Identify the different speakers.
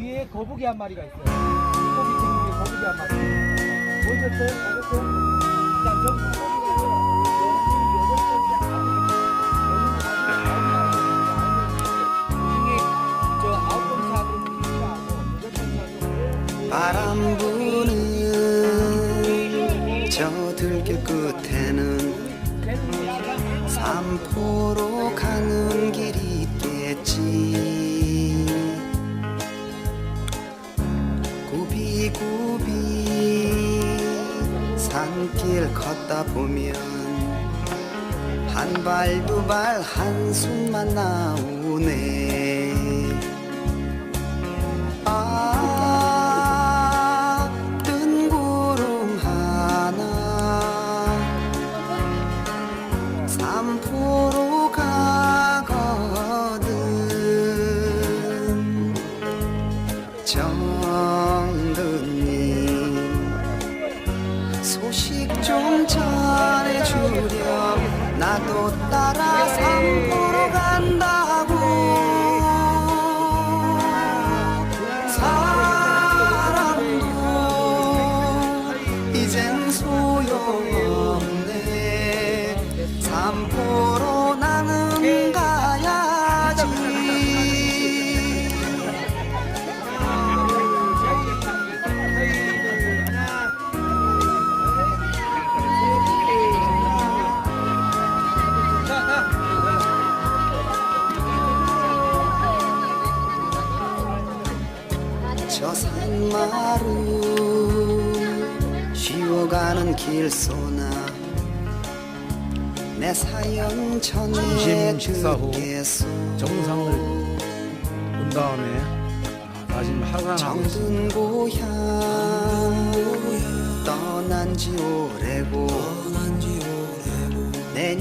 Speaker 1: 위에 거북이 한 마리가 있어요. 거북이 등 위에 거북이 한 마리. 보셨어요? 보셨어요?
Speaker 2: 바람 부는 저 들길 끝에는 삼포로 가는 길이 굽이굽이 산길 걷다 보면 한 발 두 발 한숨만 나오네. 아, 뜬 구름 하나 삼포로 가거든. 정 소식 좀 전해주렴. 나도 따라 삼포로 간다고. 사랑도 이젠 소용 저 산마루 쉬어가는 길소나 내 사연 전해
Speaker 3: 점심 식사 후
Speaker 2: 듣겠소
Speaker 3: 정상을 본 다음에 아, 다시 하산하고 있습니다.
Speaker 2: 정든 고향 떠난 지 오래고